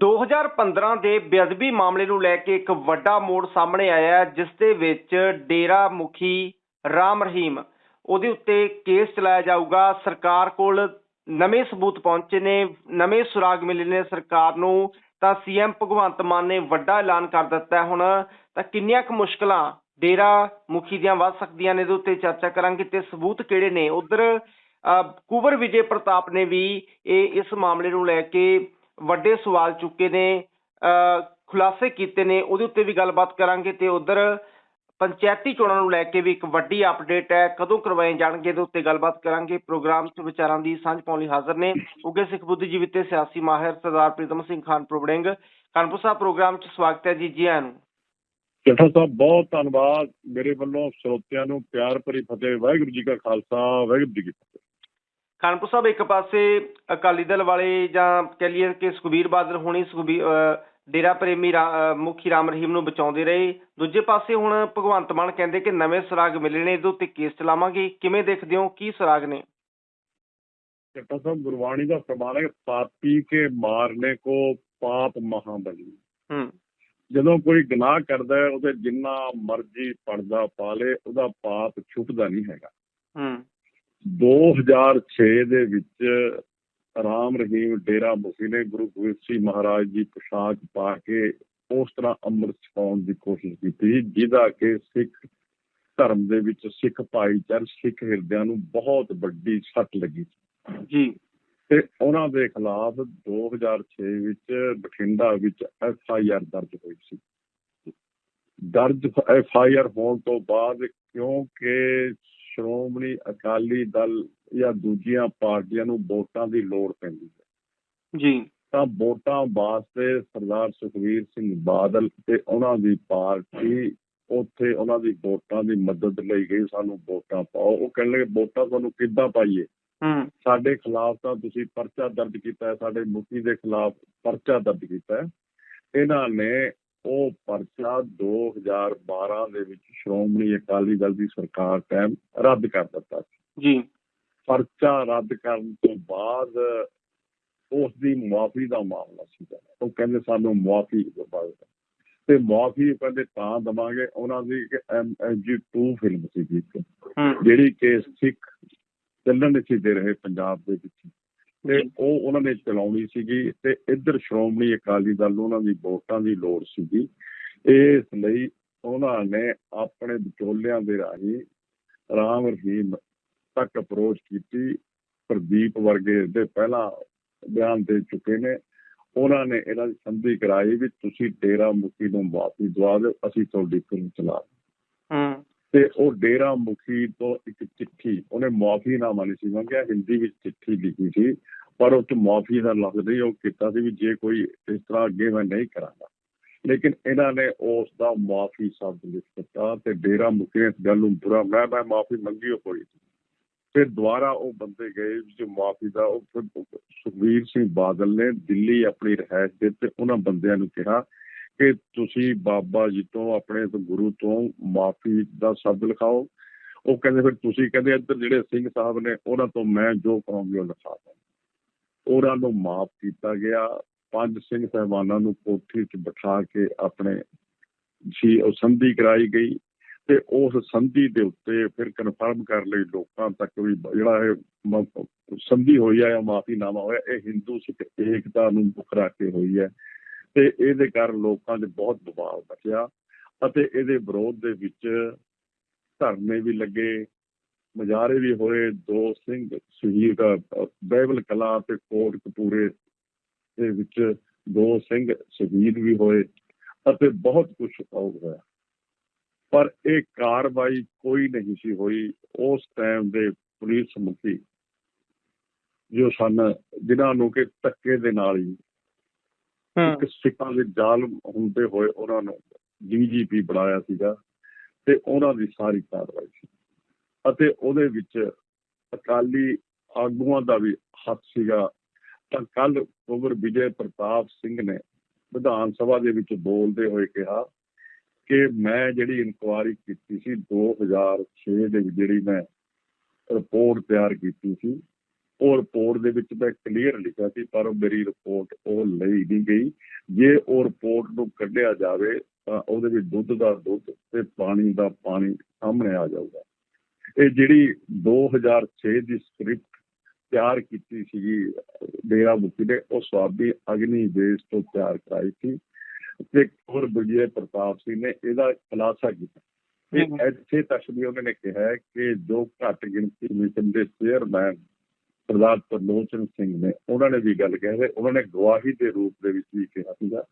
2015 ਦੇ ਬੇਅਦਬੀ ਮਾਮਲੇ ਨੂੰ ਲੈ ਕੇ ਇੱਕ ਵੱਡਾ ਮੋੜ ਸਾਹਮਣੇ ਆਇਆ ਜਿਸ ਦੇ ਵਿੱਚ ਡੇਰਾ ਮੁਖੀ ਰਾਮ ਰਹੀਮ ਉਹਦੇ ਉੱਤੇ ਕੇਸ ਚਲਾਇਆ ਜਾਊਗਾ। ਸਰਕਾਰ ਕੋਲ ਨਵੇਂ ਸਬੂਤ ਪਹੁੰਚੇ ਨੇ, ਨਵੇਂ ਸੁਰਾਗ ਮਿਲੇ ਨੇ ਸਰਕਾਰ ਨੂੰ, ਤਾਂ ਸੀਐਮ ਭਗਵੰਤ ਮਾਨ ਨੇ ਵੱਡਾ ਐਲਾਨ ਕਰ ਦਿੱਤਾ ਹੁਣ ਤਾਂ ਕਿੰਨੀਆਂ ਕੁ ਮੁਸ਼ਕਲਾਂ ਡੇਰਾ ਮੁਖੀ ਦੀਆਂ ਵੱਧ ਸਕਦੀਆਂ ਨੇ, ਇਹਦੇ ਉੱਤੇ ਚਰਚਾ ਕਰਾਂਗੇ ਤੇ ਸਬੂਤ ਕਿਹੜੇ ਨੇ? ਉਧਰ ਕੁਵਰ ਵਿਜੇ ਪ੍ਰਤਾਪ ਨੇ ਵੀ ਇਹ ਇਸ ਮਾਮਲੇ ਨੂੰ ਲੈ ਕੇ ਵੱਡੇ ਸਵਾਲ ਚੁੱਕੇ ਨੇ ਅ, ਖੁਲਾਸੇ ਕੀਤੇ ਨੇ ਉਹਦੇ ਉੱਤੇ ਵੀ ਗੱਲਬਾਤ ਕਰਾਂਗੇ ਤੇ ਉਧਰ ਪੰਚਾਇਤੀ ਚੋਣਾਂ ਨੂੰ ਲੈ ਕੇ ਵੀ ਇੱਕ ਵੱਡੀ ਅਪਡੇਟ ਹੈ ਕਦੋਂ ਕਰਵਾਏ ਜਾਣਗੇ ਇਹਦੇ ਉੱਤੇ ਗੱਲਬਾਤ ਕਰਾਂਗੇ ਪ੍ਰੋਗਰਾਮ 'ਚ ਵਿਚਾਰਾਂ ਦੀ ਸਾਂਝ ਪਾਉਣ ਲਈ ਹਾਜ਼ਰ ਨੇ ਉੱਗੇ ਸਿੱਖ ਬੁੱਧੀਜੀਵੀ ਤੇ ਸਿਆਸੀ ਮਾਹਿਰ ਸਰਦਾਰ ਪ੍ਰੀਤਮ ਸਿੰਘ ਖਾਨਪੁਰ ਵੜਿੰਗ ਕਾਨਪੁਰ ਸਾਹਿਬ ਪ੍ਰੋਗਰਾਮ 'ਚ ਸਵਾਗਤ ਹੈ ਜੀ ਜੀ ਆਇਆਂ ਨੂੰ। ਜੱਟਾ ਸਾਹਿਬ ਬਹੁਤ ਧੰਨਵਾਦ ਮੇਰੇ ਵੱਲੋਂ ਸਰੋਤਿਆਂ ਨੂੰ ਪਿਆਰ ਭਰੀ ਫਤਿਹ ਵਾਹਿਗੁਰੂ ਜੀ ਕਾ ਖਾਲਸਾ ਵਾਹਿਗੁਰੂ ਜੀ ਕੀ ਫਤਿਹ। ਕਾਨਪੁਰ ਸਾਹਿਬ ਇੱਕ ਪਾਸੇ ਅਕਾਲੀ ਦਲ ਵਾਲੇ ਜਾਂ ਕਹਿ ਲਈਏ ਕਿ ਸੁਖਬੀਰ ਬਾਦਲ ਹੁਣੀ ਸੁਖਬੀਰ ਡੇਰਾ ਪ੍ਰੇਮੀ ਮੁਖੀ ਰਾਮ ਰਹੀਮ ਨੂੰ ਬਚਾਉਂਦੇ ਰਹੇ। ਦੂਜੇ ਪਾਸੇ ਹੁਣ ਭਗਵੰਤ ਮਾਨ ਕਹਿੰਦੇ ਕਿ ਨਵੇਂ ਸੁਰਾਗ ਮਿਲੇ ਨੇ ਇਹਦੇ ਉੱਤੇ ਕੇਸ ਚਲਾਵਾਂਗੇ। ਕਿਵੇਂ ਦੇਖਦੇ ਹੋ? ਕੀ ਸੁਰਾਗ ਨੇ? ਜੱਟਾ ਸਾਹਿਬ ਗੁਰਬਾਣੀ ਦਾ ਫਰਮਾਨ ਹੈ ਪਾਪੀ ਕੇ ਮਾਰਨੇ ਕੋ ਪਾਪ ਮਹਾਬਲੀ। ਹੂੰ। ਜਦੋਂ ਕੋਈ ਗੁਨਾਹ ਕਰਦਾ ਹੈ ਉਹਦੇ ਜਿੰਨਾ ਮਰਜ਼ੀ ਪਰਦਾ ਪਾ ਲੇ ਉਹਦਾ ਪਾਪ ਛੁੱਟਦਾ ਨਹੀਂ ਹੈਗਾ। ਹੂੰ। 2006 ਦੇ ਵਿੱਚ ਰਾਮ ਰਹੀਮ ਡੇਰਾ ਮੁਖੀ ਨੇ ਗੁਰੂ ਗੋਬਿੰਦ ਸਿੰਘ ਮਹਾਰਾਜ ਦੀ ਪੋਸ਼ਾਕ ਪਾ ਕੇ ਉਸ ਤਰ੍ਹਾਂ ਅੰਮ੍ਰਿਤ ਛਕਾਉਣ ਦੀ ਕੋਸ਼ਿਸ਼ ਕੀਤੀ ਜਿਹਦਾ ਕਿ ਸਿੱਖ ਧਰਮ ਦੇ ਵਿੱਚ ਸਿੱਖ ਭਾਈਚਾਰ ਸਿੱਖ ਹਿਰਦਿਆਂ ਨੂੰ ਬਹੁਤ ਵੱਡੀ ਸੱਟ ਲੱਗੀ ਜੀ। ਤੇ ਉਹਨਾਂ ਦੇ ਖਿਲਾਫ 2006 ਵਿੱਚ ਬਠਿੰਡਾ ਵਿੱਚ ਐਫ ਆਈ ਆਰ ਦਰਜ ਹੋਈ ਸੀ। ਦਰਜ ਐਫ ਆਈ ਆਰ ਹੋਣ ਤੋਂ ਬਾਅਦ ਕਿਉਂਕਿ ਸ਼੍ਰੋਮਣੀ ਅਕਾਲੀ ਦਲ ਜਾਂ ਦੂਜੀਆਂ ਪਾਰਟੀਆਂ ਨੂੰ ਵੋਟਾਂ ਦੀ ਲੋੜ ਪੈਂਦੀ ਹੈ। ਜੀ। ਤਾਂ ਵੋਟਾਂ ਵਾਸਤੇ ਸਰਦਾਰ ਸੁਖਵੀਰ ਸਿੰਘ ਬਾਦਲ ਤੇ ਉਹਨਾਂ ਦੀ ਪਾਰਟੀ ਉੱਥੇ ਉਹਨਾਂ ਦੀ ਵੋਟਾਂ ਦੀ ਮਦਦ ਲਈ ਗਈ ਸਾਨੂੰ ਵੋਟਾਂ ਪਾਓ। ਉਹ ਲੱਗੇ ਵੋਟਾਂ ਤੁਹਾਨੂੰ ਕਿੱਦਾਂ ਪਾਈਏ? ਹੂੰ। ਸਾਡੇ ਖਿਲਾਫ ਤਾਂ ਤੁਸੀਂ ਪਰਚਾ ਦਰਜ ਕੀਤਾ ਹੈ ਸਾਡੇ ਮੁਖੀ ਦੇ ਖਿਲਾਫ ਪਰਚਾ ਦਰਜ ਕੀਤਾ ਹੈ। ਇਹਨਾਂ ਨੇ ਉਹ ਪਰਚਾ 2012 ਦੇ ਵਿੱਚ ਸ਼੍ਰੋਮਣੀ ਅਕਾਲੀ ਦਲ ਦੀ ਸਰਕਾਰ ਟਾਈਮ ਰੱਦ ਕਰ ਦਿੱਤਾ ਸੀ। ਜੀ। ਪਰਚਾ ਰੱਦ ਕਰਨ ਤੋਂ ਬਾਅਦ ਉਸ ਦੀ ਮੁਆਫੀ ਦਾ ਮਾਮਲਾ ਸੀ ਉਹ ਕਹਿੰਦੇ ਸਾਨੂੰ ਮੁਆਫੀ ਦਿਵਾਓ ਤੇ ਮੁਆਫੀ ਕਹਿੰਦੇ ਤਾਂ ਦਵਾਂਗੇ ਉਹਨਾਂ ਦੀ ਐਮਐਸਜੀ 2 ਫਿਲਮ ਸੀ ਜਿਹੜੀ ਕਿ ਸਿੱਖ ਚੱਲਣ ਸੀ ਦੇ ਰਹੇ ਪੰਜਾਬ ਦੇ ਵਿੱਚ। ਤੇ ਉਹ ਉਹਨਾਂ ਨੇ ਚਲਾਉਣੀ ਸੀਗੀ ਤੇ ਇੱਧਰ ਸ਼੍ਰੋਮਣੀ ਅਕਾਲੀ ਦਲ ਨੂੰ ਉਹਨਾਂ ਦੀ ਵੋਟਾਂ ਦੀ ਲੋੜ ਸੀਗੀ। ਇਸ ਲਈ ਉਹਨਾਂ ਨੇ ਆਪਣੇ ਵਿਚੋਲਿਆਂ ਦੇ ਰਾਹੀਂ ਰਾਮ ਰਹੀਮ ਤੱਕ ਅਪਰੋਚ ਕੀਤੀ। ਪ੍ਰਦੀਪ ਵਰਗੇ ਦੇ ਪਹਿਲਾਂ ਬਿਆਨ ਦੇ ਚੁੱਕੇ ਨੇ। ਉਹਨਾਂ ਨੇ ਇਹਨਾਂ ਦੀ ਸੰਧੀ ਕਰਾਈ ਵੀ ਤੁਸੀਂ ਡੇਰਾ ਮੁਖੀ ਨੂੰ ਵਾਪਸ ਦਵਾ ਦਿਓ, ਅਸੀਂ ਤੁਹਾਡੀ ਫਿਲਮ ਚਲਾ ਹੂੰ। ਤੇ ਉਹ ਡੇਰਾ ਮੁਖੀ ਤੋਂ ਇੱਕ ਚਿੱਠੀ, ਉਹਨੇ ਮੁਆਫੀਨਾਮਾ ਨਹੀਂ ਸੀ ਮੰਗਿਆ ਹਿੰਦੀ ਵਿੱਚ ਚਿੱਠੀ ਲਿਖੀ ਸੀ, ਪਰ ਉਹ ਚ ਮੁਆਫੀ ਦਾ ਲਫ਼ਜ਼ ਨਹੀਂ, ਉਹ ਕੀਤਾ ਸੀ ਵੀ ਜੇ ਕੋਈ ਇਸ ਤਰ੍ਹਾਂ ਅੱਗੇ ਮੈਂ ਨਹੀਂ ਕਰਾਂਗਾ। ਲੇਕਿਨ ਇਹਨਾਂ ਨੇ ਉਸ ਦਾ ਮੁਆਫੀ ਸ਼ਬਦ ਲਿਖ ਦਿੱਤਾ ਤੇ ਡੇਰਾ ਮੁਖੀ ਨੇ ਇਸ ਗੱਲ ਨੂੰ ਬੁਰਾ, ਮੈਂ ਮੈਂ ਮਾਫੀ ਮੰਗੀ ਉਹ ਕੋਈ ਫਿਰ ਦੁਬਾਰਾ ਉਹ ਬੰਦੇ ਗਏ ਜੋ ਮਾਫੀ ਦਾ, ਉਹ ਫਿਰ ਸੁਖਵੀਰ ਸਿੰਘ ਬਾਦਲ ਨੇ ਦਿੱਲੀ ਆਪਣੀ ਰਿਹਾਇਸ਼ ਦੇ ਤੇ ਉਹਨਾਂ ਬੰਦਿਆਂ ਨੂੰ ਕਿਹਾ ਕਿ ਤੁਸੀਂ ਬਾਬਾ ਜੀ ਤੋਂ, ਆਪਣੇ ਗੁਰੂ ਤੋਂ ਮਾਫੀ ਦਾ ਸ਼ਬਦ ਲਿਖਾਓ। ਉਹ ਕਹਿੰਦੇ, ਫਿਰ ਤੁਸੀਂ ਕਹਿੰਦੇ, ਇੱਧਰ ਜਿਹੜੇ ਸਿੰਘ ਸਾਹਿਬ ਨੇ, ਉਹਨਾਂ ਤੋਂ ਮੈਂ ਜੋ ਕਰਾਂਗੀ ਉਹ ਲਿਖਾ ਦਾਂ ਉਹਨਾਂ ਨੂੰ ਮਾਫ ਕੀਤਾ ਗਿਆ। ਪੰਜ ਸਿੰਘ ਸਹਿਬਾਨਾਂ ਨੂੰ ਕੋਠੀ 'ਚ ਬਿਠਾ ਕੇ ਆਪਣੇ ਸੀ ਉਹ ਸੰਧੀ ਕਰਾਈ ਗਈ ਤੇ ਉਸ ਸੰਧੀ ਦੇ ਉੱਤੇ ਫਿਰ ਕਨਫਰਮ ਕਰ ਲਈ ਲੋਕਾਂ ਤੱਕ ਵੀ ਜਿਹੜਾ ਇਹ ਸੰਧੀ ਹੋਈ ਹੈ ਜਾਂ ਮਾਫੀਨਾਮਾ ਹੋਇਆ, ਇਹ ਹਿੰਦੂ ਸਿੱਖ ਏਕਤਾ ਨੂੰ ਮੁੱਖ ਰੱਖ ਕੇ ਹੋਈ ਹੈ। ਤੇ ਇਹਦੇ ਕਾਰਨ ਲੋਕਾਂ 'ਚ ਬਹੁਤ ਦਬਾਅ ਬਚਿਆ ਅਤੇ ਇਹਦੇ ਵਿਰੋਧ ਦੇ ਵਿੱਚ ਧਰਨੇ ਵੀ ਲੱਗੇ ਮੁਜ਼ਾਹਰੇ ਵੀ ਹੋਏ ਦੋ ਸਿੰਘ ਸ਼ਹੀਦ ਅ, ਕਲਾ ਤੇ ਕੋਟ ਕਪੂਰੇ ਦੇ ਵਿੱਚ ਦੋ ਸਿੰਘ ਸ਼ਹੀਦ ਵੀ ਹੋਏ ਅਤੇ ਬਹੁਤ ਕੁਝ ਹੋਇਆ। ਪਰ ਇਹ ਕਾਰਵਾਈ ਕੋਈ ਨਹੀਂ ਸੀ ਹੋਈ। ਉਸ ਟਾਈਮ ਦੇ ਪੁਲਿਸ ਮੁਖੀ ਜੋ ਸਨ ਜਿਨ੍ਹਾਂ ਨੂੰ ਕਿ ਧੱਕੇ ਦੇ ਨਾਲ ਹੀ ਇੱਕ ਸਿੱਖਾਂ ਦੇ ਜ਼ਾਲਮ ਹੁੰਦੇ ਹੋਏ ਉਹਨਾਂ ਨੂੰ ਡੀਜੀਪੀ ਬਣਾਇਆ ਸੀਗਾ ਤੇ ਉਹਨਾਂ ਦੀ ਸਾਰੀ ਕਾਰਵਾਈ ਸੀ। ਅਤੇ ਉਹਦੇ ਵਿੱਚ ਅਕਾਲੀ ਆਗੂਆਂ ਦਾ ਵੀ ਹੱਥ ਸੀਗਾ। ਤਾਂ ਕੱਲ ਕੁਵਰ ਵਿਜੇ ਪ੍ਰਤਾਪ ਸਿੰਘ ਨੇ ਵਿਧਾਨ ਸਭਾ ਦੇ ਵਿੱਚ ਬੋਲਦੇ ਹੋਏ ਕਿਹਾ ਕਿ ਮੈਂ ਜਿਹੜੀ ਇਨਕੁਆਇਰੀ ਕੀਤੀ ਸੀ 2006 ਦੇ ਜਿਹੜੀ ਮੈਂ ਰਿਪੋਰਟ ਤਿਆਰ ਕੀਤੀ ਸੀ ਉਹ ਰਿਪੋਰਟ ਦੇ ਵਿੱਚ ਤਾਂ ਕਲੀਅਰ ਲਿਖਿਆ ਸੀ ਪਰ ਮੇਰੀ ਰਿਪੋਰਟ ਉਹ ਲਈ ਨਹੀਂ ਗਈ। ਜੇ ਉਹ ਰਿਪੋਰਟ ਨੂੰ ਕੱਢਿਆ ਜਾਵੇ ਤਾਂ ਉਹਦੇ ਵਿੱਚ ਦੁੱਧ ਦਾ ਦੁੱਧ ਤੇ ਪਾਣੀ ਦਾ ਪਾਣੀ ਸਾਹਮਣੇ ਆ ਜਾਊਗਾ। ਇਹ ਜਿਹੜੀ 2006 ਦੀ ਸਕ੍ਰਿਪਟ ਤਿਆਰ ਕੀਤੀ ਸੀਗੀ ਡੇਰਾ ਮੁਖੀ ਨੇ ਉਹ ਸਵਾਬੀ ਅਗਨੀ ਬੇਸ ਤੋਂ ਤਿਆਰ ਕਰਾਈ ਸੀ ਤੇ ਹੋਰ ਵਿਜੇ ਪ੍ਰਤਾਪ ਸਿੰਘ ਨੇ ਇਹਦਾ ਖੁਲਾਸਾ ਕੀਤਾ। ਇਹ ਇੱਥੇ ਤੱਕ ਵੀ ਉਹਨਾਂ ਨੇ ਕਿਹਾ ਕਿ ਜੋ ਘੱਟ ਗਿਣਤੀ ਕਮਿਸ਼ਨ ਦੇ ਚੇਅਰਮੈਨ ਸਰਦਾਰ ਤਰਲੋਚਨ ਸਿੰਘ ਨੇ ਉਹਨਾਂ ਨੇ ਵੀ ਗੱਲ ਕਹੀ ਹੈ ਉਹਨਾਂ ਨੇ ਗਵਾਹੀ ਦੇ ਰੂਪ ਦੇ ਵਿੱਚ ਵੀ ਕਿਹਾ ਸੀਗਾ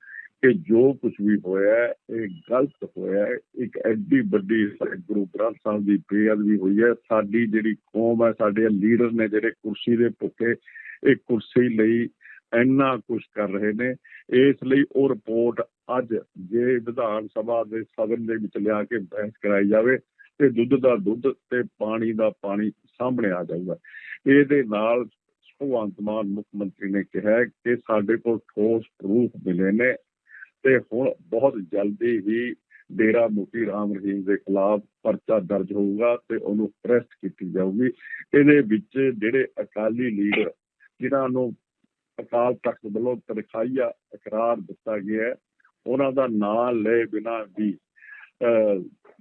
ਕਿ ਜੋ ਕੁਝ ਵੀ ਹੋਇਆ ਇਹ ਗਲਤ ਹੋਇਆ ਇੱਕ ਐਡੀ ਵੱਡੀ ਗੁਰੂ ਗ੍ਰੰਥ ਸਾਹਿਬ ਦੀ ਬੇਅਦਬੀ ਹੋਈ ਹੈ, ਸਾਡੀ ਜਿਹੜੀ ਕੌਮ ਹੈ, ਸਾਡੇ ਲੀਡਰ ਨੇ ਜਿਹੜੇ ਕੁਰਸੀ ਦੇ ਭੁੱਖੇ, ਇਹ ਕੁਰਸੀ ਲਈ ਇੰਨਾ ਕੁਝ ਕਰ ਰਹੇ ਨੇ, ਇਸ ਲਈ ਉਹ ਰਿਪੋਰਟ ਅੱਜ ਜੇ ਵਿਧਾਨ ਸਭਾ ਦੇ ਸਦਨ ਦੇ ਵਿੱਚ ਲਿਆ ਕੇ ਬਹਿਸ ਕਰਾਈ ਜਾਵੇ ਤੇ ਦੁੱਧ ਦਾ ਦੁੱਧ ਤੇ ਪਾਣੀ ਦਾ ਪਾਣੀ ਸਾਹਮਣੇ ਆ ਜਾਊਗਾ। ਇਹਦੇ ਨਾਲ ਭਗਵੰਤ ਮਾਨ ਮੁੱਖ ਮੰਤਰੀ ਨੇ ਕਿਹਾ ਕਿ ਸਾਡੇ ਕੋਲ ਠੋਸ ਪ੍ਰੂਫ ਮਿਲੇ ਨੇ ਤੇ ਹੁਣ ਬਹੁਤ ਜਲਦੀ ਹੀ ਡੇਰਾ ਮੁਖੀ ਰਾਮ ਰਹੀਮ ਦੇ ਖਿਲਾਫ ਪਰਚਾ ਦਰਜ ਹੋਊਗਾ ਤੇ ਉਹਨੂੰ ਅਰੈਸਟ ਕੀਤੀ ਜਾਊਗੀ। ਇਹਦੇ ਵਿੱਚ ਜਿਹੜੇ ਅਕਾਲੀ ਲੀਡਰ ਜਿਨ੍ਹਾਂ ਨੂੰ ਅਕਾਲ ਤਖਤ ਵੱਲੋਂ ਤਨਖਾਹੀਆ ਇਕਰਾਰ ਦਿੱਤਾ ਗਿਆ, ਉਹਨਾਂ ਦਾ ਨਾਂ ਲਏ ਬਿਨਾਂ ਵੀ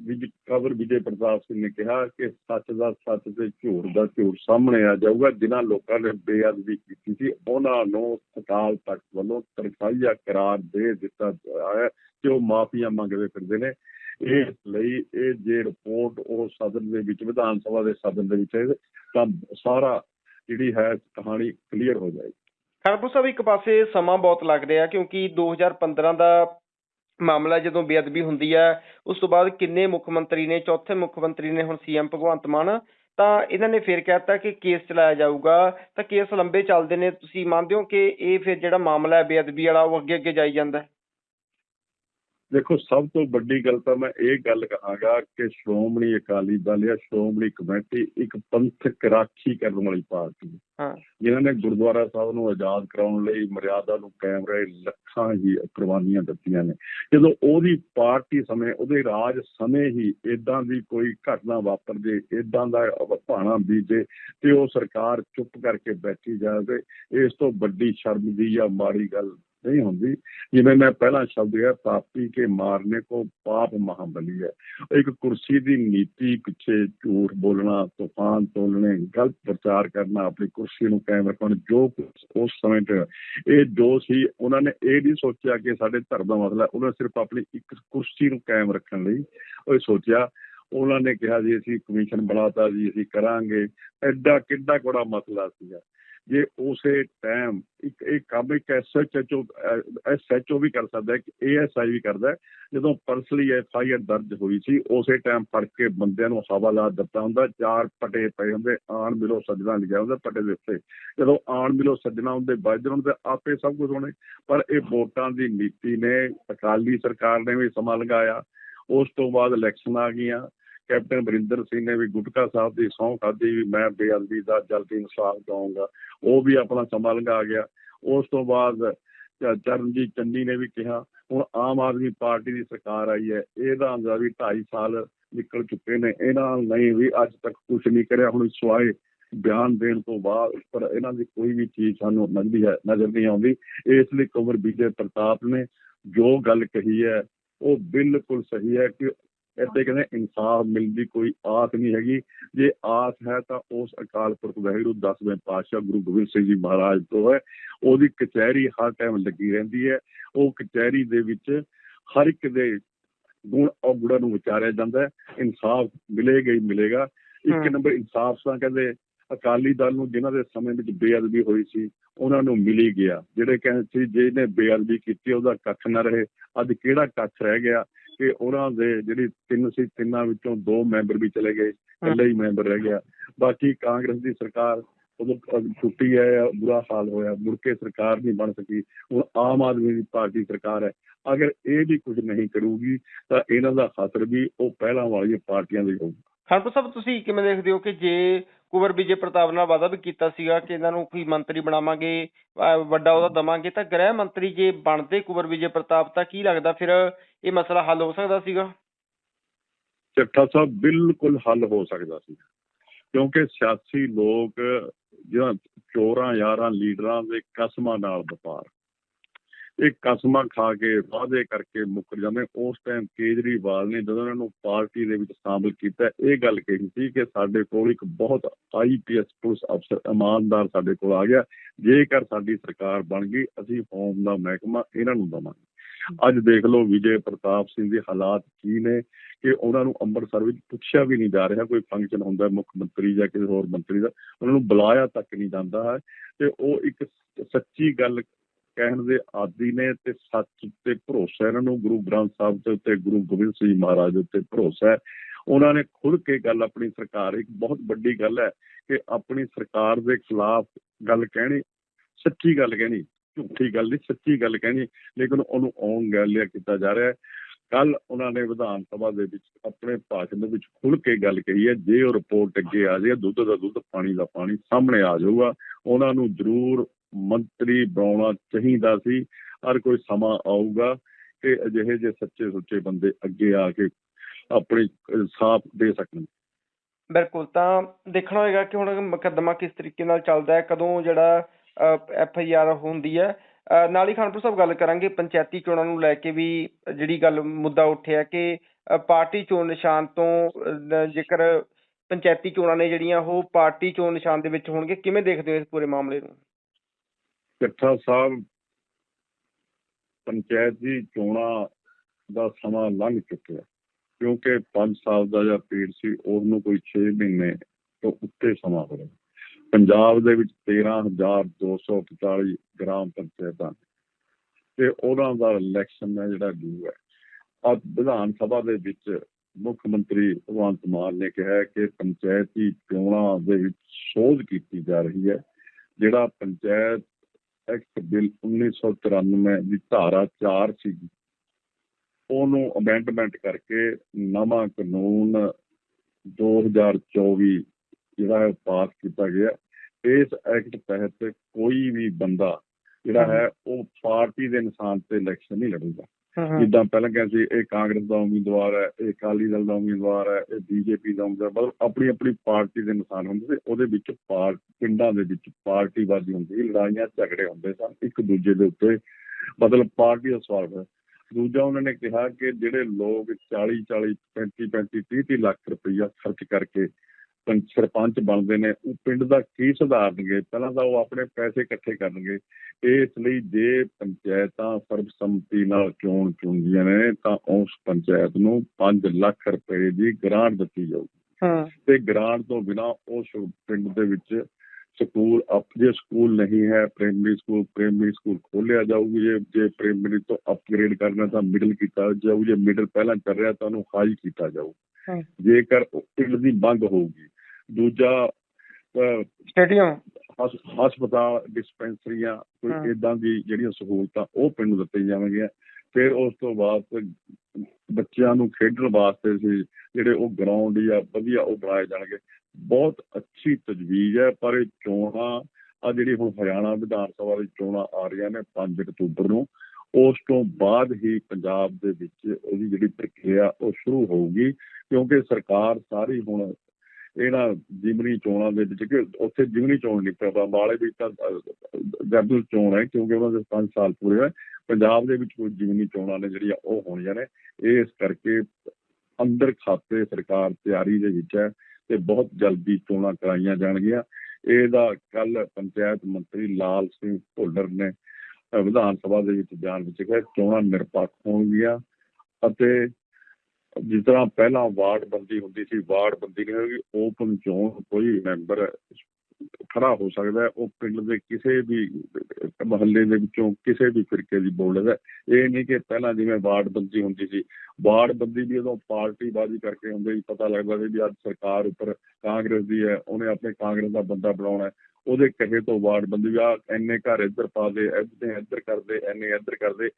ਵਿਜ ਕਬਰ ਵਿਜੇ ਪ੍ਰਤਾਪ ਸਿੰਘ ਨੇ ਕਿਹਾ ਕਿ ਸੱਚ ਦਾ ਸੱਚ ਤੇ ਝੂਠ ਦਾ ਝੂਠ ਸਾਹਮਣੇ ਆ ਜਾਊਗਾ। ਜਿਨ੍ਹਾਂ ਲੋਕਾਂ ਨੇ ਬੇਅਦਬੀ ਕੀਤੀ ਸੀ, ਉਹਨਾਂ ਨੂੰ ਅਕਾਲ ਤਖਤ ਵੱਲੋਂ ਤਨਖਾਹੀਆ ਕਰਾਰ ਦੇ ਦਿੱਤਾ ਹੈ ਕਿ ਉਹ ਮਾਫੀਆਂ ਮੰਗਦੇ ਫਿਰਦੇ ਨੇ। ਇਸ ਲਈ ਇਹ ਜੇ ਰਿਪੋਰਟ ਉਹ ਸਦਨ ਦੇ ਵਿੱਚ, ਵਿਧਾਨ ਸਭਾ ਦੇ ਸਦਨ ਦੇ ਵਿੱਚ ਤਾਂ ਸਾਰਾ ਜਿਹੜੀ ਹੈ ਕਹਾਣੀ ਕਲੀਅਰ ਹੋ ਜਾਏਗੀ। ਖੜਪੁਰ ਸਾਹਿਬ ਇੱਕ ਪਾਸੇ ਸਮਾਂ ਬਹੁਤ ਲੱਗ ਰਿਹਾ ਕਿਉਂਕਿ 2015 ਦਾ ਮਾਮਲਾ ਜਦੋਂ ਬੇਅਦਬੀ ਹੁੰਦੀ ਹੈ, ਉਸ ਤੋਂ ਬਾਅਦ ਕਿੰਨੇ ਮੁੱਖ ਮੰਤਰੀ ਨੇ, ਚੌਥੇ ਮੁੱਖ ਮੰਤਰੀ ਨੇ ਹੁਣ ਸੀਐਮ ਭਗਵੰਤ ਮਾਨ, ਤਾਂ ਇਹਨਾਂ ਨੇ ਫਿਰ ਕਹਿਤਾ ਕਿ ਕੇਸ ਚਲਾਇਆ ਜਾਊਗਾ, ਤਾਂ ਕੇਸ ਲੰਬੇ ਚੱਲਦੇ ਨੇ, ਤੁਸੀਂ ਮੰਨਦੇ ਹੋ ਕਿ ਇਹ ਫਿਰ ਜਿਹੜਾ ਮਾਮਲਾ ਹੈ ਬੇਅਦਬੀ ਵਾਲਾ, ਉਹ ਅੱਗੇ ਅੱਗੇ ਜਾਈ ਜਾਂਦਾ ਹੈ? ਦੇਖੋ ਸਭ ਤੋਂ ਵੱਡੀ ਗੱਲ ਤਾਂ ਮੈਂ ਇਹ ਗੱਲ ਕਹਾਂਗਾ ਕਿ ਸ਼੍ਰੋਮਣੀ ਅਕਾਲੀ ਦਲ ਜਾਂ ਸ਼੍ਰੋਮਣੀ ਕਮੇਟੀ ਇੱਕ ਪੰਥਕ ਰਾਖੀ ਕਰਨ ਵਾਲੀ ਪਾਰਟੀ ਹੈ। ਜਿਨ੍ਹਾਂ ਨੇ ਗੁਰਦੁਆਰਾ ਸਾਹਿਬ ਨੂੰ ਆਜ਼ਾਦ ਕਰਾਉਣ ਲਈ ਮਰਿਆਦਾ ਨੂੰ ਕਾਇਮ ਰਹੇ ਲੱਖਾਂ ਹੀ ਕੁਰਬਾਨੀਆਂ ਦਿੱਤੀਆਂ ਨੇ। ਜਦੋਂ ਉਹਦੀ ਪਾਰਟੀ ਸਮੇਂ ਉਹਦੇ ਰਾਜ ਸਮੇਂ ਹੀ ਇਦਾਂ ਦੀ ਕੋਈ ਘਟਨਾ ਵਾਪਰ ਜੇ ਇਦਾਂ ਦਾ ਭਾਣਾ ਬੀਜੇ ਤੇ ਉਹ ਸਰਕਾਰ ਚੁੱਪ ਕਰਕੇ ਬੈਠੀ ਜਾਵੇ ਇਸ ਤੋਂ ਵੱਡੀ ਸ਼ਰਮ ਦੀ ਜਾਂ ਮਾੜੀ ਗੱਲ ਨਹੀਂ ਹੁੰਦੀ। ਜਿਵੇਂ ਮੈਂ ਪਹਿਲਾਂ ਸ਼ਬਦ ਹੈ ਪਾਪੀ ਕੇ ਮਾਰਨੇ ਕੋ ਪਾਪ ਮਹਾਬਲੀ ਹੈ। ਇੱਕ ਕੁਰਸੀ ਦੀ ਨੀਤੀ ਪਿੱਛੇ ਝੂਠ ਬੋਲਣਾ, ਤੂਫਾਨ ਤੋਲਣੇ, ਗਲਤ ਪ੍ਰਚਾਰ ਕਰਨਾ, ਆਪਣੀ ਕੁਰਸੀ ਨੂੰ ਕਾਇਮ ਰੱਖਣ, ਜੋ ਉਸ ਸਮੇਂ ਤੇ ਇਹ ਜੋ ਸੀ, ਉਹਨਾਂ ਨੇ ਇਹ ਨਹੀਂ ਸੋਚਿਆ ਕਿ ਸਾਡੇ ਧਰਮ ਦਾ ਮਸਲਾ ਉਹਨਾਂ ਸਿਰਫ ਆਪਣੀ ਇੱਕ ਕੁਰਸੀ ਨੂੰ ਕਾਇਮ ਰੱਖਣ ਲਈ ਉਹ ਸੋਚਿਆ। ਉਹਨਾਂ ਨੇ ਕਿਹਾ ਜੀ, ਅਸੀਂ ਕਮਿਸ਼ਨ ਬਣਾਤਾ ਜੀ, ਅਸੀਂ ਕਰਾਂਗੇ। ਐਡਾ ਕਿੱਡਾ ਕੋੜਾ ਮਸਲਾ ਸੀਗਾ। ਜੇ ਉਸੇ ਟਾਈਮ ਇੱਕ, ਇਹ ਕੰਮ ਇੱਕ ਐਸਐਚਓ ਐਸਐਚਓ ਵੀ ਕਰ ਸਕਦਾ ਹੈ ਕਿ ਏਐਸਆਈ ਵੀ ਕਰਦਾ ਹੈ। ਜਦੋਂ ਪਰਸਨਲੀ ਐਫਆਈਆਰ ਦਰਜ ਹੋਈ ਸੀ, ਉਸੇ ਟਾਈਮ ਫੜ ਕੇ ਬੰਦਿਆਂ ਨੂੰ ਹਵਾਲਾ ਦਿੱਤਾ ਹੁੰਦਾ ਚਾਰ ਪਟੇ ਪਏ ਹੁੰਦੇ, ਆਣ ਮਿਲੋ ਸੱਜਣਾ ਲਿਖਿਆ ਹੁੰਦਾ ਪਟੇ ਦੇ ਉੱਤੇ। ਜਦੋਂ ਆਣ ਮਿਲੋ ਸੱਜਣਾ ਹੁੰਦੇ, ਵੱਜਦੇ ਹੁੰਦੇ, ਆਪੇ ਸਭ ਕੁਝ ਹੋਣੇ। ਪਰ ਇਹ ਵੋਟਾਂ ਦੀ ਨੀਤੀ ਨੇ, ਅਕਾਲੀ ਸਰਕਾਰ ਨੇ ਵੀ ਸਮਾਂ ਲਗਾਇਆ। ਉਸ ਤੋਂ ਬਾਅਦ ਇਲੈਕਸ਼ਨ ਆ ਗਈਆਂ। ਕੈਪਟਨ ਬਰਿੰਦਰ ਸਿੰਘ ਨੇ ਵੀ ਗੁਟਕਾ ਸਾਹਿਬ ਦੀ ਸਹੁੰ ਖਾਧੀ ਵੀ ਮੈਂ ਬੇਅਦਬੀ ਦਾ ਜਲਦੀ ਇਨਸਾਫ ਦਵਾਂਗਾ। ਉਹ ਵੀ ਆਪਣਾ ਸਮਾਂ ਲਗਾ ਗਿਆ। ਉਸ ਤੋਂ ਬਾਅਦ ਚਰਨਜੀਤ ਚੰਨੀ ਨੇ ਵੀ ਕਿਹਾ, ਹੁਣ ਆਮ ਆਦਮੀ ਪਾਰਟੀ ਦੀ ਸਰਕਾਰ ਆਈ ਹੈ, ਇਹਦਾ ਅੰਦਰ ਵੀ 2.5 ਸਾਲ ਨਿਕਲ ਚੁੱਕੇ ਨੇ। ਇਹਨਾਂ ਨਹੀਂ ਵੀ ਅੱਜ ਤੱਕ ਕੁਝ ਨਹੀਂ ਕਰਿਆ। ਹੁਣ ਸਵਾਏ ਬਿਆਨ ਦੇਣ ਤੋਂ ਬਾਅਦ ਪਰ ਇਹਨਾਂ ਦੀ ਕੋਈ ਵੀ ਚੀਜ਼ ਸਾਨੂੰ ਨਜ਼ਰੀ ਹੈ, ਨਜ਼ਰ ਨਹੀਂ ਆਉਂਦੀ। ਇਸ ਲਈ ਕੁਮਰ ਵਿਜੇ ਪ੍ਰਤਾਪ ਨੇ ਜੋ ਗੱਲ ਕਹੀ ਹੈ, ਉਹ ਬਿਲਕੁਲ ਸਹੀ ਹੈ ਕਿ ਇੱਥੇ ਕਹਿੰਦੇ ਇਨਸਾਫ ਮਿਲਣ ਦੀ ਕੋਈ ਆਸ ਨਹੀਂ ਹੈਗੀ। ਜੇ ਆਸ ਹੈ ਤਾਂ ਉਸ ਅਕਾਲ ਪੁਰਖ ਵਾਹਿਗੁਰੂ ਦਸਵੇਂ ਪਾਤਸ਼ਾਹ ਗੁਰੂ ਗੋਬਿੰਦ ਸਿੰਘ ਜੀ ਮਹਾਰਾਜ ਤੋਂ ਹੈ। ਉਹਦੀ ਕਚਹਿਰੀ ਹਰ ਟਾਈਮ ਲੱਗੀ ਰਹਿੰਦੀ ਹੈ। ਉਹ ਕਚਹਿਰੀ ਦੇ ਵਿੱਚ ਹਰ ਇੱਕ ਦੇ ਗੁਣ ਔਗੁਣਾਂ ਨੂੰ ਵਿਚਾਰਿਆ ਜਾਂਦਾ ਹੈ। ਇਨਸਾਫ ਮਿਲੇਗਾ ਹੀ ਮਿਲੇਗਾ। ਇੱਕ। ਨੰਬਰ ਇਨਸਾਫ ਤਾਂ ਕਹਿੰਦੇ ਅਕਾਲੀ ਦਲ ਨੂੰ ਜਿਨ੍ਹਾਂ ਦੇ ਸਮੇਂ ਵਿੱਚ ਬੇਅਦਬੀ ਹੋਈ ਸੀ ਉਹਨਾਂ ਨੂੰ ਮਿਲੀ ਗਿਆ। ਜਿਹੜੇ ਕਹਿੰਦੇ ਸੀ ਜਿਹਨੇ ਬੇਅਦਬੀ ਕੀਤੀ ਉਹਦਾ ਕੱਖ ਨਾ ਰਹੇ। ਅੱਜ ਕਿਹੜਾ ਕੱਖ ਰਹਿ ਗਿਆ? ਕਿ ਉਹਨਾਂ ਦੇ ਜਿਹੜੀ ਤਿੰਨ ਸੀ ਤਿੰਨਾਂ ਵਿੱਚੋਂ ਦੋ ਮੈਂਬਰ ਵੀ ਚਲੇ ਗਏ ਇਕੱਲੇ ਹੀ ਮੈਂਬਰ ਰਹਿ ਗਿਆ। ਬਾਕੀ ਕਾਂਗਰਸ ਦੀ ਸਰਕਾਰ ਉਦੋਂ ਛੁੱਟੀ ਹੈ ਬੁਰਾ ਹਾਲ ਹੋਇਆ ਮੁੜ ਕੇ ਸਰਕਾਰ ਨਹੀਂ ਬਣ ਸਕੀ। ਹੁਣ ਆਮ ਆਦਮੀ ਦੀ ਪਾਰਟੀ ਸਰਕਾਰ ਹੈ। ਅਗਰ ਇਹ ਵੀ ਕੁਝ ਨਹੀਂ ਕਰੂਗੀ ਤਾਂ ਇਹਨਾਂ ਦਾ ਖਤਰ ਵੀ ਉਹ ਪਹਿਲਾਂ ਵਾਲੀਆਂ ਪਾਰਟੀਆਂ ਦੇ ਹੋਊ ਖੜਪੁਰ ਸਾਹਿਬ, ਤੁਸੀਂ ਕਿਵੇਂ ਦੇਖਦੇ ਹੋ ਕਿ ਜੇ ਕੁਵਰ ਵਿਜੇ ਪ੍ਰਤਾਪ ਨਾਲ ਵਾਅਦਾ ਵੀ ਕੀਤਾ ਸੀਗਾ ਕਿ ਇਹਨਾਂ ਨੂੰ ਕੋਈ ਮੰਤਰੀ ਬਣਾਵਾਂਗੇ, ਅਹ ਵੱਡਾ ਉਹਦਾ ਦਵਾਂਗੇ, ਤਾਂ ਗ੍ਰਹਿ ਮੰਤਰੀ ਜੇ ਬਣਦੇ ਕੁਵਰ ਵਿਜੇ ਪ੍ਰਤਾਪ, ਤਾਂ ਕੀ ਲੱਗਦਾ ਫਿਰ ਇਹ ਮਸਲਾ ਹੱਲ ਹੋ ਸਕਦਾ ਸੀਗਾ? ਚੱਠਾ ਸਾਹਿਬ, ਬਿਲਕੁਲ ਹੱਲ ਹੋ ਸਕਦਾ ਸੀ। ਕਿਉਂਕਿ ਸਿਆਸੀ ਲੋਕ ਜਿਹੜਾ ਚੋਰਾਂ, ਯਾਰਾਂ, ਲੀਡਰਾਂ ਦੇ ਕਸਮਾਂ ਨਾਲ ਵਪਾਰ ਇਹ ਕਸਮਾਂ ਖਾ ਕੇ ਵਾਅਦੇ ਕਰਕੇ ਮੁੱਕਰ ਜਾਂਦੇ ਉਸ ਟਾਈਮ ਕੇਜਰੀਵਾਲ ਨੇ ਜਦੋਂ ਇਹਨਾਂ ਨੂੰ ਪਾਰਟੀ ਦੇ ਵਿੱਚ ਸ਼ਾਮਲ ਕੀਤਾ, ਇਹ ਗੱਲ ਕਹੀ ਸੀ ਕਿ ਸਾਡੇ ਕੋਲ ਇੱਕ ਬਹੁਤ ਆਈਪੀਐਸ ਪੁਲਿਸ ਅਫਸਰ, ਇਮਾਨਦਾਰ ਸਾਡੇ ਕੋਲ ਆ ਗਿਆ। ਜੇਕਰ ਸਾਡੀ ਸਰਕਾਰ ਬਣ ਗਈ, ਅਸੀਂ ਹੋਮ ਦਾ ਮਹਿਕਮਾ ਇਹਨਾਂ ਨੂੰ ਦਵਾਂਗੇ। ਅੱਜ ਦੇਖ ਲਓ ਵਿਜੇ ਪ੍ਰਤਾਪ ਸਿੰਘ ਦੇ ਹਾਲਾਤ ਕੀ ਨੇ ਕਿ ਉਹਨਾਂ ਨੂੰ ਅੰਮ੍ਰਿਤਸਰ ਵਿੱਚ ਪੁੱਛਿਆ ਵੀ ਨਹੀਂ ਜਾ ਰਿਹਾ, ਕੋਈ ਫੰਕਸ਼ਨ ਹੁੰਦਾ ਮੁੱਖ ਮੰਤਰੀ ਜਾਂ ਕਿਸੇ ਹੋਰ ਮੰਤਰੀ ਦਾ। ਉਹਨਾਂ ਨੂੰ ਬੁਲਾਇਆ ਤੱਕ ਨਹੀਂ ਜਾਂਦਾ ਹੈ। ਤੇ ਉਹ ਇੱਕ ਸੱਚੀ ਗੱਲ ਕਹਿਣ ਦੇ ਆਦੀ ਨੇ ਤੇ ਸੱਚ ਤੇ ਭਰੋਸਾ ਇਹਨਾਂ ਨੂੰ, ਗੁਰੂ ਗ੍ਰੰਥ ਸਾਹਿਬ ਦੇ ਉੱਤੇ, ਗੁਰੂ ਗੋਬਿੰਦ ਸਿੰਘ ਜੀ ਮਹਾਰਾਜ ਦੇ ਉੱਤੇ ਭਰੋਸਾ ਹੈ। ਉਹਨਾਂ ਨੇ ਖੁੱਲ ਕੇ ਗੱਲ ਆਪਣੀ ਸਰਕਾਰ, ਇੱਕ ਬਹੁਤ ਵੱਡੀ ਗੱਲ ਹੈ ਕਿ ਆਪਣੀ ਸਰਕਾਰ ਦੇ ਖਿਲਾਫ ਗੱਲ ਕਹਿਣੀ, ਸੱਚੀ ਗੱਲ ਕਹਿਣੀ, ਝੂਠੀ ਗੱਲ ਨਹੀਂ, ਸੱਚੀ ਗੱਲ ਕਹਿਣੀ, ਲੇਕਿਨ ਉਹਨੂੰ ਔਨ ਗੱਲ ਕੀਤਾ ਜਾ ਰਿਹਾ ਹੈ। ਕੱਲ ਉਹਨਾਂ ਨੇ ਵਿਧਾਨ ਸਭਾ ਦੇ ਵਿੱਚ ਆਪਣੇ ਭਾਸ਼ਣ ਦੇ ਵਿੱਚ ਖੁੱਲ ਕੇ ਗੱਲ ਕਹੀ ਹੈ, ਜੇ ਉਹ ਰਿਪੋਰਟ ਅੱਗੇ ਆ ਜਾਏ, ਦੁੱਧ ਦਾ ਦੁੱਧ, ਪਾਣੀ ਦਾ ਪਾਣੀ ਸਾਹਮਣੇ ਆ ਜਾਊਗਾ, ਉਹਨਾਂ ਨੂੰ ਜ਼ਰੂਰ ਮੰਤਰੀ ਬਣਾਉਣਾ ਚਾਹੀਦਾ ਸੀ। ਹਰ ਕੋਈ ਸਮਾਂ ਆਊਗਾ ਕਿ ਅਜਿਹੇ ਜਿਹੇ ਸੱਚੇ ਸੁੱਚੇ ਬੰਦੇ ਅੱਗੇ ਆ ਕੇ ਆਪਣੀ ਸਾਥ ਦੇ ਸਕਣ। ਬਿਲਕੁਲ, ਤਾਂ ਦੇਖਣਾ ਹੋਏਗਾ ਕਿ ਹੁਣ ਮੁਕੱਦਮਾ ਕਿਸ ਤਰੀਕੇ ਨਾਲ ਚੱਲਦਾ ਹੈ, ਕਦੋਂ ਜਿਹੜਾ ਐਫ ਆਈ ਆਰ ਹੁੰਦੀ ਹੈ। ਨਾਲ ਹੀ ਖਾਨਪੁਰ ਸਾਹਿਬ ਗੱਲ ਕਰਾਂਗੇ, ਪੰਚਾਇਤੀ ਚੋਣਾਂ ਨੂੰ ਲੈ ਕੇ ਵੀ ਜਿਹੜੀ ਗੱਲ ਮੁੱਦਾ ਉੱਠਿਆ ਕਿ ਪਾਰਟੀ ਚੋਣ ਨਿਸ਼ਾਨ ਤੋਂ ਜੇਕਰ ਪੰਚਾਇਤੀ ਚੋਣਾਂ ਨੇ ਜਿਹੜੀਆਂ ਉਹ ਪਾਰਟੀ ਚੋਣ ਨਿਸ਼ਾਨ ਦੇ ਵਿੱਚ ਹੋਣਗੇ, ਕਿਵੇਂ ਦੇਖਦੇ ਹੋ ਇਸ ਪੂਰੇ ਮਾਮਲੇ ਨੂੰ? ਕੱਠਾ ਸਾਹਿਬ, ਪੰਚਾਇਤੀ ਚੋਣਾਂ ਦਾ ਸਮਾਂ ਲੰਘ ਚੁੱਕਿਆ ਕਿਉਂਕਿ 5 ਸਾਲ ਦਾ ਜਿਹੜਾ ਪੀੜ ਸੀ, ਉਹਨੂੰ ਕੋਈ 6 ਮਹੀਨੇ ਤੋਂ ਉੱਤੇ ਸਮਾਂ ਹੋ ਰਿਹਾ ਪੰਜਾਬ ਦੇ ਵਿੱਚ 13245 ਗ੍ਰਾਮ ਪੰਚਾਇਤਾਂ ਤੇ ਉਹਨਾਂ ਦਾ ਇਲੈਕਸ਼ਨ ਹੈ ਜਿਹੜਾ ਡਿਊ ਹੈ। ਅੱਜ ਵਿਧਾਨ ਸਭਾ ਦੇ ਵਿੱਚ ਮੁੱਖ ਮੰਤਰੀ ਭਗਵੰਤ ਮਾਨ ਨੇ ਕਿਹਾ ਕਿ ਪੰਚਾਇਤੀ ਚੋਣਾਂ ਦੇ ਵਿੱਚ ਸੋਧ ਕੀਤੀ ਜਾ ਰਹੀ ਹੈ, ਜਿਹੜਾ ਪੰਚਾਇਤ ਐਕਟ ਬਿੱਲ 1993 ਦੀ ਧਾਰਾ 4 ਸੀ ਉਹਨੂੰ ਅਮੈਂਡਮੈਂਟ ਕਰਕੇ ਨਵਾਂ ਕਾਨੂੰਨ 2024 ਜਿਹੜਾ ਹੈ ਪਾਸ ਕੀਤਾ ਗਿਆ। ਇਸ ਐਕਟ ਤਹਿਤ ਕੋਈ ਵੀ ਬੰਦਾ ਜਿਹੜਾ ਹੈ ਉਹ ਪਾਰਟੀ ਦੇ ਨਿਸ਼ਾਨ ਤੇ ਇਲੈਕਸ਼ਨ ਨਹੀਂ ਲੜੂਗਾ। ਜਿੱਦਾਂ ਪਹਿਲਾਂ ਕਿਹਾ ਸੀ, ਇਹ ਕਾਂਗਰਸ ਦਾ ਉਮੀਦਵਾਰ ਹੈ, ਇਹ ਅਕਾਲੀ ਦਲ ਦਾ ਉਮੀਦਵਾਰ ਹੈ, ਇਹ ਬੀਜੇਪੀ ਦਾ ਉਮੀਦਵਾਰ, ਮਤਲਬ ਆਪਣੀ ਆਪਣੀ ਪਾਰਟੀ ਦੇ ਨਿਸ਼ਾਨ ਹੁੰਦੇ ਸੀ, ਉਹਦੇ ਵਿੱਚ ਪਾਰ, ਪਿੰਡਾਂ ਦੇ ਵਿੱਚ ਪਾਰਟੀਬਾਜ਼ੀ ਹੁੰਦੀ ਸੀ, ਲੜਾਈਆਂ ਝਗੜੇ ਹੁੰਦੇ ਸਨ, ਇੱਕ ਦੂਜੇ ਦੇ ਉੱਤੇ ਮਤਲਬ ਪਾਰਟੀ ਦਾ ਸਵਾਲ ਹੈ। ਦੂਜਾ ਉਹਨਾਂ ਨੇ ਕਿਹਾ ਕਿ ਜਿਹੜੇ ਲੋਕ 40 40 35 35 30 30 ਲੱਖ ਰੁਪਈਆ ਖਰਚ ਕਰਕੇ ਸਰਪੰਚ ਬਣਦੇ ਨੇ ਉਹ ਪਿੰਡ ਦਾ ਕੀ ਸੁਧਾਰਨਗੇ? ਪਹਿਲਾਂ ਤਾਂ ਉਹ ਆਪਣੇ ਪੈਸੇ ਇਕੱਠੇ ਕਰਨਗੇ। ਇਸ ਲਈ ਜੇ ਪੰਚਾਇਤਾਂ ਸਰਬਸੰਮਤੀ ਨਾਲ ਚੋਣ ਚੁਣਦੀਆਂ ਨੇ ਤਾਂ ਉਸ ਪੰਚਾਇਤ ਨੂੰ 5 ਲੱਖ ਰੁਪਏ ਦੀ ਗ੍ਰਾਂਟ ਦਿੱਤੀ ਜਾਊਗੀ। ਹਾਂ। ਤੇ ਗ੍ਰਾਂਟ ਤੋਂ ਬਿਨਾ ਉਸ ਪਿੰਡ ਦੇ ਵਿੱਚ ਸਕੂਲ ਅਪ ਜੇ ਸਕੂਲ ਨਹੀਂ ਹੈ ਪ੍ਰਾਇਮਰੀ ਸਕੂਲ ਪ੍ਰਾਇਮਰੀ ਸਕੂਲ ਖੋਲਿਆ ਜਾਊਗੀ ਜੇ ਜੇ ਪ੍ਰਾਇਮਰੀ ਤੋਂ ਅਪਗ੍ਰੇਡ ਕਰਨਾ ਤਾਂ ਮਿਡਲ ਕੀਤਾ ਜਾਊ ਜੇ ਮਿਡਲ ਪਹਿਲਾਂ ਚੱਲ ਰਿਹਾ ਤਾਂ ਉਹਨੂੰ ਹਾਈ ਕੀਤਾ ਜਾਊ। ਜੇਕਰ ਪਿੰਡ ਦੀ ਮੰਗ ਹੋਊਗੀ ਦੂਜਾ ਸਟੇਡੀਅਮ ਹਸ- ਹਸਪਤਾਲ ਡਿਸਪੈਂਸਰੀਆਂ। ਕੋਈ ਇਦਾਂ ਦੀ ਜਿਹੜੀਆਂ ਸਹੂਲਤਾਂ ਉਹ ਪਿੰਡ ਨੂੰ ਦਿੱਤੀਆਂ ਜਾਣਗੀਆਂ ਫਿਰ ਉਸ ਤੋਂ ਬਾਅਦ ਬੱਚਿਆਂ ਨੂੰ ਖੇਡਣ ਵਾਸਤੇ ਸੀ ਜਿਹੜੇ ਉਹ ਗਰਾਊਂਡ ਜਾਂ ਵਧੀਆ ਉਹ ਬਣਾਏ ਜਾਣਗੇ ਬਹੁਤ ਅੱਛੀ ਤਜਵੀਜ਼ ਹੈ, ਪਰ ਇਹ ਚੋਣਾਂ ਆ ਜਿਹੜੀ ਹੁਣ ਹਰਿਆਣਾ ਵਿਧਾਨ ਸਭਾ ਦੀ ਚੋਣਾਂ ਆ ਰਹੀਆਂ ਨੇ 5 ਅਕਤੂਬਰ ਨੂੰ, ਉਸ ਤੋਂ ਬਾਅਦ ਹੀ ਪੰਜਾਬ ਦੇ ਵਿੱਚ ਉਹਦੀ ਜਿਹੜੀ ਪ੍ਰਕਿਰਿਆ ਉਹ ਸ਼ੁਰੂ ਹੋਊਗੀ, ਕਿਉਂਕਿ ਸਰਕਾਰ ਸਾਰੀ ਹੁਣ ਇਹਨਾਂ ਜਿਮਨੀ ਚੋਣਾਂ ਦੇ ਵਿੱਚ, ਕਿ ਉੱਥੇ ਜਿਮਨੀ ਚੋਣ ਨਹੀਂ ਕਰਦਾ ਬਾਲੇ ਵਿੱਚ ਤਾਂ ਜਨਰਲ ਚੋਣ ਹੈ, ਕਿਉਂਕਿ ਉਹਨਾਂ ਦੇ 5 ਸਾਲ ਪੂਰੇ ਹੋਏ, ਪੰਜਾਬ ਦੇ ਵਿੱਚ ਕੋਈ ਜਿਮਨੀ ਚੋਣਾਂ ਨੇ ਜਿਹੜੀਆਂ ਉਹ ਹੋਣੀਆਂ ਨੇ, ਇਸ ਕਰਕੇ ਅੰਦਰ ਖਾਤੇ ਸਰਕਾਰ ਤਿਆਰੀ ਦੇ ਵਿੱਚ ਹੈ ਤੇ ਬਹੁਤ ਜਲਦੀ ਚੋਣਾਂ ਕਰਾਈਆਂ ਜਾਣਗੀਆਂ। ਇਹਦਾ ਕੱਲ ਪੰਚਾਇਤ ਮੰਤਰੀ ਲਾਲ ਸਿੰਘ ਭੁੱਲਰ ਨੇ ਵਿਧਾਨ ਸਭਾ ਦੇ ਵਿੱਚ ਬਿਆਨ ਵਿੱਚ ਕਿਹਾ, ਚੋਣਾਂ ਨਿਰਪੱਖ ਹੋਣਗੀਆਂ ਅਤੇ ਜਿਸ ਤਰ੍ਹਾਂ ਪਹਿਲਾਂ ਵਾਰਡ ਬੰਦੀ ਹੁੰਦੀ ਸੀ, ਵਾਰਡ ਬੰਦੀ ਨਹੀਂ ਹੋਗੀ ਓਪਨ ਚੋਣ ਕੋਈ ਮੈਂਬਰ ਖੜਾ ਹੋ ਸਕਦਾ ਉਹ ਪਿੰਡ ਦੇ ਕਿਸੇ ਵੀ ਮਹੱਲੇ ਦੇ ਵਿੱਚੋਂ ਕਿਸੇ ਵੀ ਫਿਰਕੇ ਦੀ ਬੋਲਦਾ ਹੈ। ਇਹ ਨਹੀਂ ਕਿ ਪਹਿਲਾਂ ਜਿਵੇਂ ਵਾਰਡ ਬੰਦੀ ਹੁੰਦੀ ਸੀ ਵਾਰਡ ਬੰਦੀ ਵੀ ਉਦੋਂ ਪਾਰਟੀਬਾਜ਼ੀ ਕਰਕੇ ਹੁੰਦੇ ਸੀ, ਪਤਾ ਲੱਗਦਾ ਸੀ ਵੀ ਅੱਜ ਸਰਕਾਰ ਉੱਪਰ ਕਾਂਗਰਸ ਦੀ ਹੈ, ਉਹਨੇ ਆਪਣੇ ਕਾਂਗਰਸ ਦਾ ਬੰਦਾ ਬਣਾਉਣਾ ਉਹਦੇ ਕਹੇ ਤੋਂ ਵਾਰਡ ਬੰਦੀ ਆ ਐਨੇ ਘਰ ਇੱਧਰ ਪਾ ਦੇ ਐਨੇ ਇੱਧਰ ਕਰਦੇ ਐਨੇ ਇੱਧਰ ਕਰਦੇ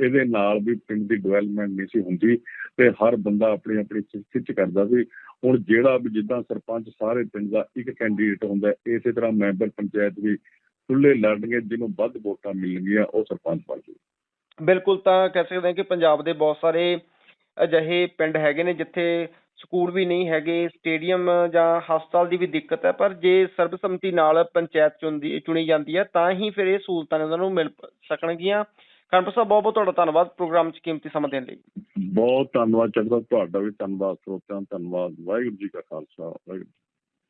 ਇਹਦੇ ਨਾਲ ਵੀ ਪਿੰਡ ਦੀ ਡਿਵੈਲਪਮੈਂਟ ਨਹੀਂ ਸੀ ਹੁੰਦੀ ਤੇ ਹਰ ਬੰਦਾ ਆਪਣੀ ਆਪਣੀ ਖਿੱਚ ਕਰਦਾ ਸੀ। ਹੁਣ ਜਿਹੜਾ ਵੀ ਜਿੱਦਾਂ ਸਰਪੰਚ ਸਾਰੇ ਪਿੰਡ ਦਾ ਇੱਕ ਕੈਂਡੀਡੇਟ ਹੁੰਦਾ ਇਸੇ ਤਰ੍ਹਾਂ ਮੈਂਬਰ ਪੰਚਾਇਤ ਵੀ ਖੁੱਲੇ ਲੜਨਗੇ, ਜਿਹਨੂੰ ਵੱਧ ਵੋਟਾਂ ਮਿਲਣਗੀਆਂ, ਉਹ ਸਰਪੰਚ ਬਣ ਜੂ ਬਿਲਕੁਲ ਤਾਂ ਕਹਿ ਸਕਦੇ ਹਾਂ ਕਿ ਪੰਜਾਬ ਦੇ ਬਹੁਤ ਸਾਰੇ ਅਜਿਹੇ ਪਿੰਡ ਹੈਗੇ ਨੇ, ਜਿੱਥੇ ਸਕੂਲ ਵੀ ਨਹੀਂ ਹੈਗੇ ਸਟੇਡੀਅਮ ਜਾਂ ਹਸਪਤਾਲ ਦੀ ਵੀ ਦਿੱਕਤ ਹੈ ਪਰ ਜੇ ਸਰਬਸੰਮਤੀ ਨਾਲ ਪੰਚਾਇਤ ਚੁਣਦੀ ਚੁਣੀ ਜਾਂਦੀ ਹੈ ਤਾਂ ਹੀ ਫਿਰ ਇਹ ਸਹੂਲਤਾਂ ਨੇ ਉਹਨਾਂ ਨੂੰ ਮਿਲ ਪ- ਸਕਣਗੀਆਂ ਕਾਨਪੁਰ ਸਾਹਿਬ ਬਹੁਤ ਬਹੁਤ ਤੁਹਾਡਾ ਧੰਨਵਾਦ ਪ੍ਰੋਗਰਾਮ 'ਚ ਕੀਮਤੀ ਸਮਾਂ ਦੇਣ ਲਈ ਬਹੁਤ ਧੰਨਵਾਦ ਚੱਕਰ ਤੁਹਾਡਾ ਵੀ ਧੰਨਵਾਦ ਸਰੋਤਿਆਂ ਦਾ ਧੰਨਵਾਦ ਵਾਹਿਗੁਰੂ ਜੀ ਕਾ ਖਾਲਸਾ ਵਾਹਿਗੁਰੂ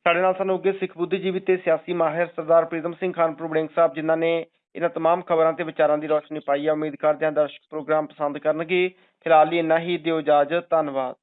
ਸਾਡੇ ਨਾਲ ਸਾਨੂੰ ਅੱਗੇ ਸਿੱਖ ਬੁੱਧੀਜੀਵੀ ਤੇ ਸਿਆਸੀ ਮਾਹਿਰ ਸਰਦਾਰ ਪ੍ਰੀਤਮ ਸਿੰਘ ਖਾਨਪੁਰ ਵੜਿੰਗ ਸਾਹਿਬ ਜਿਨ੍ਹਾਂ ਨੇ ਇਹਨਾਂ तमाम ਖਬਰਾਂ ਤੇ ਵਿਚਾਰਾਂ ਦੀ ਰੋਸ਼ਨੀ ਪਾਈ ਹੈ ਉਮੀਦ ਕਰਦੇ ਹਾਂ ਦਰਸ਼ਕ ਪ੍ਰੋਗਰਾਮ ਪਸੰਦ ਕਰਨਗੇ ਫਿਲਹਾਲ ਲਈ ਇੰਨਾ ਹੀ ਦਿਓ ਇਜਾਜ਼ਤ ਧੰਨਵਾਦ